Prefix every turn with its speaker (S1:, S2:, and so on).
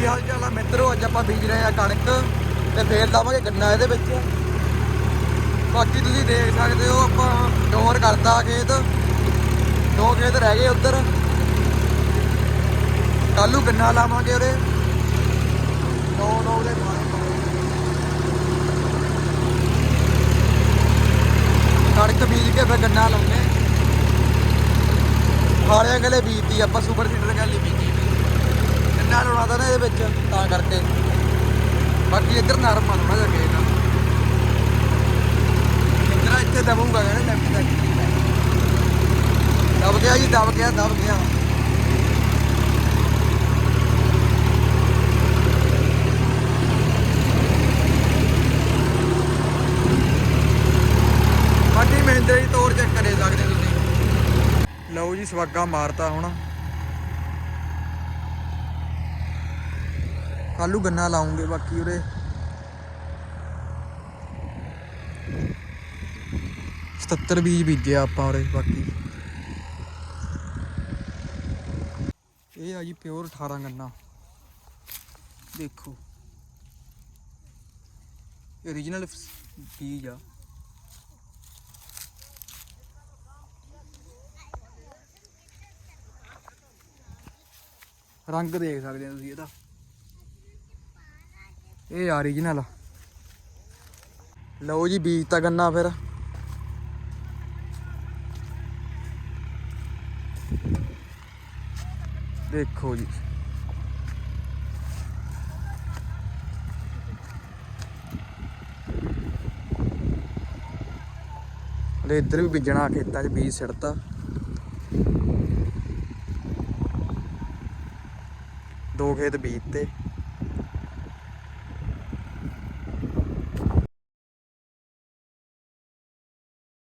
S1: ਕੀ ਹਾਲ ਚਾਲ ਆ? ਮਿੱਤਰੋ, ਅੱਜ ਆਪਾਂ ਬੀਜ ਰਹੇ ਆ ਕਣਕ ਤੇ ਫੇਰ ਲਾਵਾਂਗੇ ਗੰਨਾ ਇਹਦੇ ਵਿੱਚ। ਬਾਕੀ ਤੁਸੀਂ ਦੇਖ ਸਕਦੇ ਹੋ, ਆਪਾਂ ਡੋਰ ਕਰਤਾ ਖੇਤ। ਦੋ ਖੇਤ ਰਹਿ ਗਏ ਉੱਧਰ। ਕੱਲੂ ਗੰਨਾ ਲਾਵਾਂਗੇ ਉਹਦੇ। ਦੋ ਦੋ ਉਹਦੇ ਕਣਕ ਬੀਜ ਕੇ ਫਿਰ ਗੰਨਾ ਲਾਉਂਦੇ। ਹਾਲਿਆਂ ਗਲੇ ਬੀਜਤੀ ਆਪਾਂ ਸੁਪਰ ਸੀਡਰ ਗੱਲ ਬੀਜੀ ਲਾਉਣਾ ਤਾਂ ਨਾ ਇਹਦੇ ਵਿੱਚ, ਤਾਂ ਕਰਕੇ। ਬਾਕੀ ਇੱਧਰ ਨਰਮ ਆ ਥੋੜਾ ਜਿਹਾ ਖੇਤ ਇੱਧਰ ਇੱਥੇ ਦਬੂਗਾ ਕਹਿੰਦੇ ਲੈਫਟ ਤੱਕ ਦਬ ਗਿਆ। ਜੀ, ਦਬ ਗਿਆ ਦਬ ਗਿਆ। ਬਾਕੀ ਮਹਿੰਦਰੇ ਦੀ ਤੋਰ ਚੈੱਕ ਕਰੇ ਸਕਦੇ ਤੁਸੀਂ। ਲਓ ਜੀ, ਸਵਾਗਾ ਮਾਰਤਾ ਹੁਣ। ਕੱਲੂ ਗੰਨਾ ਲਾਉਂਗੇ ਬਾਕੀ ਉਰੇ 77 ਬੀਜ ਬੀਜਿਆ ਆਪਾਂ ਉਰੇ ਬਾਕੀ ਇਹ ਆ ਜੀ ਪਿਓਰ 18 ਗੰਨਾ ਦੇਖੋ origignal ਬੀਜ ਆ ਰੰਗ ਦੇਖ ਸਕਦੇ ਹੋ ਤੁਸੀਂ ਇਹਦਾ ਇਹ origignal ਆ। ਲਓ ਜੀ, ਬੀਜ ਤਾਂ ਗੰਨਾ ਫਿਰ। ਦੇਖੋ ਜੀ। ਹਲੇ ਇੱਧਰ ਵੀ ਬੀਜਣਾ, ਖੇਤਾਂ 'ਚ ਬੀਜ ਸਿੜਤਾ ਦੋ ਖੇਤ ਬੀਜਤੇ।